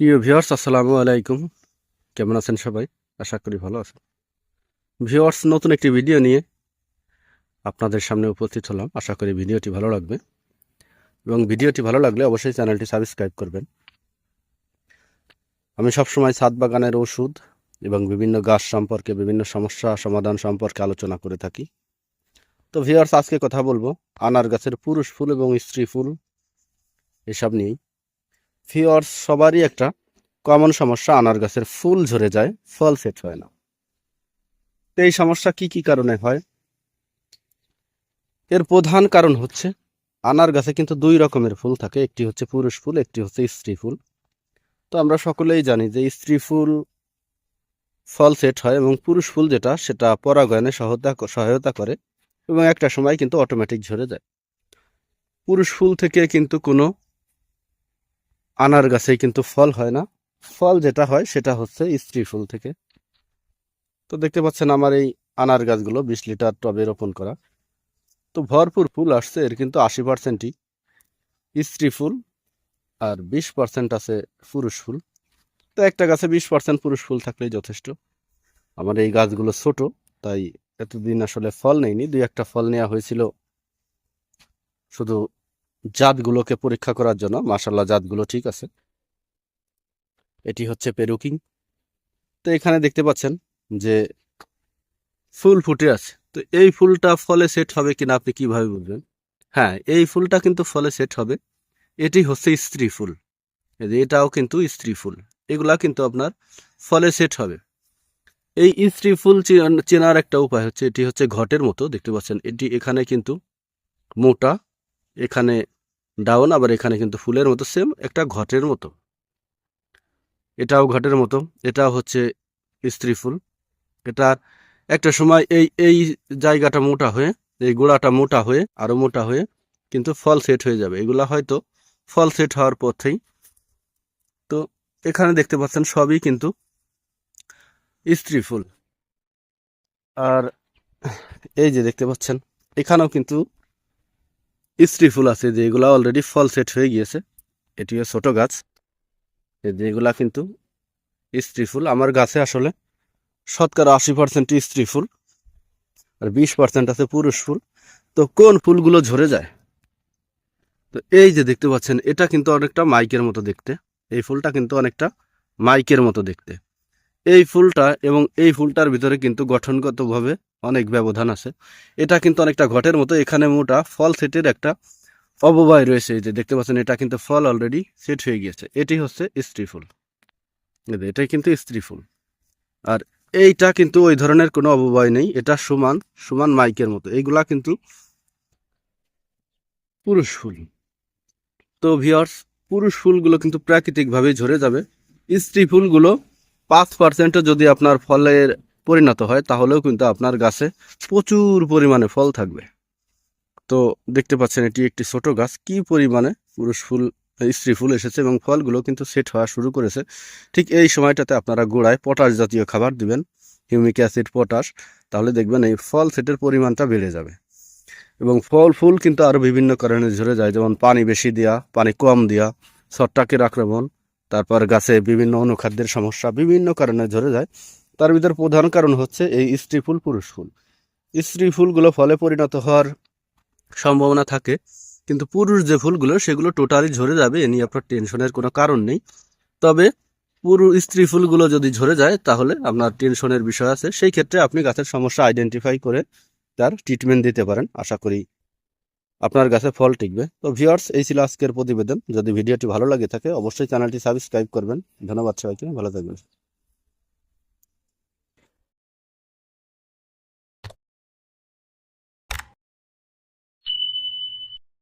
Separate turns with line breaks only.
প্রিয় ভিউয়ার্স, আসসালামু আলাইকুম। কেমন আছেন সবাই? আশা করি ভালো আছেন। ভিউয়ার্স, নতুন একটি ভিডিও নিয়ে আপনাদের সামনে উপস্থিত হলাম। আশা করি ভিডিওটি ভালো লাগবে। এবং ভিডিওটি ভালো লাগলে অবশ্যই চ্যানেলটি সাবস্ক্রাইব করবেন। আমি সবসময় ছাদ বাগানের ওষুধ এবং বিভিন্ন গাছ সম্পর্কে, বিভিন্ন সমস্যা সমাধান সম্পর্কে আলোচনা করে থাকি। তো ভিউয়ার্স, আজকে কথা বলব আনার গাছের পুরুষ ফুল এবং স্ত্রী ফুল এসব নিয়েই। ভিওয়ার্স সবারই একটা কমন সমস্যা, আনার গাছের ফুল ঝরে যায়, ফল সেট হয় না। তো এই সমস্যা কি কি কারণে হয়? এর প্রধান কারণ হচ্ছে, আনার গাছে কিন্তু দুই রকমের ফুল থাকে, একটি হচ্ছে পুরুষ ফুল, একটি হচ্ছে স্ত্রী ফুল। তো আমরা সকলেই জানি যে স্ত্রী ফুল ফল সেট হয় এবং পুরুষ ফুল যেটা, সেটা পরাগায়নে সহায়তা সহায়তা করে এবং একটা সময় কিন্তু অটোমেটিক ঝরে যায়। পুরুষ ফুল থেকে কিন্তু কোনো আনার গাছে কিন্তু ফল হয় না। ফল যেটা হয়, সেটা হচ্ছে স্ত্রী ফুল থেকে। তো দেখতে পাচ্ছেন আমার এই আনার গাছগুলো, বিশ লিটার টবে রোপণ করা। তো ভরপুর ফুল আসছে, এর কিন্তু আশি পার্সেন্টই স্ত্রী ফুল আর বিশ পার্সেন্ট আছে পুরুষ ফুল। তো একটা গাছে বিশ পার্সেন্ট পুরুষ ফুল থাকলেই যথেষ্ট। আমার এই গাছগুলো ছোট, তাই এতদিন আসলে ফল নেয়নি দুই একটা ফল নেওয়া হয়েছিল, শুধু জাতগুলোকে পরীক্ষা করার জন্য। মাসাল্লাহ জাতগুলো ঠিক আছে। এটি হচ্ছে পেরুকিং তো এখানে দেখতে পাচ্ছেন যে ফুল ফুটে আছে। তো এই ফুলটা ফলে সেট হবে কিনা আপনি কীভাবে বুঝবেন? হ্যাঁ এই ফুলটা কিন্তু ফলে সেট হবে। এটি হচ্ছে স্ত্রী ফুল। এটাও কিন্তু স্ত্রী ফুল। এগুলা কিন্তু আপনার ফলে সেট হবে। এই স্ত্রী ফুল চেন- চেনার একটা উপায় হচ্ছে, এটি হচ্ছে ঘটের মতো। দেখতে পাচ্ছেন, এটি এখানে কিন্তু মোটা এখানে ডাউন আবার এখানে কিন্তু ফুলের মতো সেম একটা ঘটের মতো। এটাও ঘটের মতো। এটাও হচ্ছে স্ত্রী ফুল। এটা একটা সময় এই এই জায়গাটা মোটা হয়ে, এই গোড়াটা মোটা হয়ে আরও মোটা হয়ে কিন্তু ফল সেট হয়ে যাবে। এগুলা হয়তো ফল সেট হওয়ার পথেই। তো এখানে দেখতে পাচ্ছেন সবই কিন্তু স্ত্রী ফুল। আর এই যে দেখতে পাচ্ছেন, এখানেও কিন্তু স্ত্রী ফুল আছে যে এগুলা অলরেডি ফল সেট হয়ে গিয়েছে। এটিও ছোট গাছ। এই যে এগুলা কিন্তু স্ত্রী ফুল আমার গাছে আসলে শতকরা আশি পার্সেন্ট স্ত্রী ফুল আর বিশ পার্সেন্ট আছে পুরুষ ফুল তো কোন ফুলগুলো ঝরে যায়? তো এই যে দেখতে পাচ্ছেন, এটা কিন্তু অনেকটা মাইকের মতো দেখতে। এই ফুলটা কিন্তু অনেকটা মাইকের মতো দেখতে। এই ফুলটা এবং এই ফুলটার ভিতরে কিন্তু গঠনগতভাবে অনেক ব্যবধান আছে। এটা কিন্তু অনেকটা ঘটের মতো। এখানে মোটা ফল সেটের একটা অববায় রয়েছে। এই যে দেখতে পাচ্ছেন, এটা কিন্তু ফল অলরেডি সেট হয়ে গিয়েছে। এটি হচ্ছে স্ত্রী ফুল। এটাই কিন্তু স্ত্রী ফুল। আর এইটা কিন্তু ওই ধরনের কোনো অববায় নেই। এটা সমান সমান মাইকের মতো। এইগুলা কিন্তু পুরুষ ফুল। তো ভিওর্স পুরুষ ফুলগুলো কিন্তু প্রাকৃতিকভাবেই ঝরে যাবে। স্ত্রী ফুলগুলো পাঁচ পার্সেন্টও যদি আপনার ফলের পরিণত হয়, তাহলেও কিন্তু আপনার গাছে প্রচুর পরিমাণে ফল থাকবে। তো দেখতে পাচ্ছেন, এটি একটি ছোট গাছ। কি পরিমাণে পুরুষ ফুল, স্ত্রী ফুল এসেছে এবং ফলগুলো কিন্তু সেট হওয়া শুরু করেছে। ঠিক এই সময়টাতে আপনারা গোড়ায় পটাশ জাতীয় খাবার দিবেন, হিউমিক অ্যাসিড, পটাশ। তাহলে দেখবেন এই ফল সেটের পরিমাণটা বেড়ে যাবে। এবং ফল, ফুল কিন্তু আরও বিভিন্ন কারণে ঝরে যায়। যেমন পানি বেশি দেওয়া পানি কম দেওয়া ছত্রাকের আক্রমণ তারপর গাছে বিভিন্ন অনুখাদ্যের সমস্যা বিভিন্ন কারণে ঝরে যায়। তার ভিতর প্রধান কারণ হচ্ছে এই স্ত্রী ফুল, পুরুষ ফুল। স্ত্রী ফুলগুলো ফলে পরিণত হওয়ার সম্ভাবনা থাকে। কিন্তু পুরুষ যে ফুলগুলো, সেগুলো টোটালি ঝরে যাবে, এ নিয়ে আপনার টেনশনের কোনো কারণ নেই। তবে পুরো, স্ত্রী ফুলগুলো যদি ঝরে যায়, তাহলে আপনার টেনশনের বিষয় আছে। সেই ক্ষেত্রে আপনি গাছের সমস্যা আইডেন্টিফাই করে তার ট্রিটমেন্ট দিতে পারেন। আশা করি আপনার গাছে ফল টিকবে। তো ভিউয়ার্স এই ছিল আজকের প্রতিবেদন। যদি ভিডিওটি ভালো লাগে থাকে, অবশ্যই চ্যানেলটি সাবস্ক্রাইব করবেন। ধন্যবাদ সবাইকে। ভালো থাকবেন।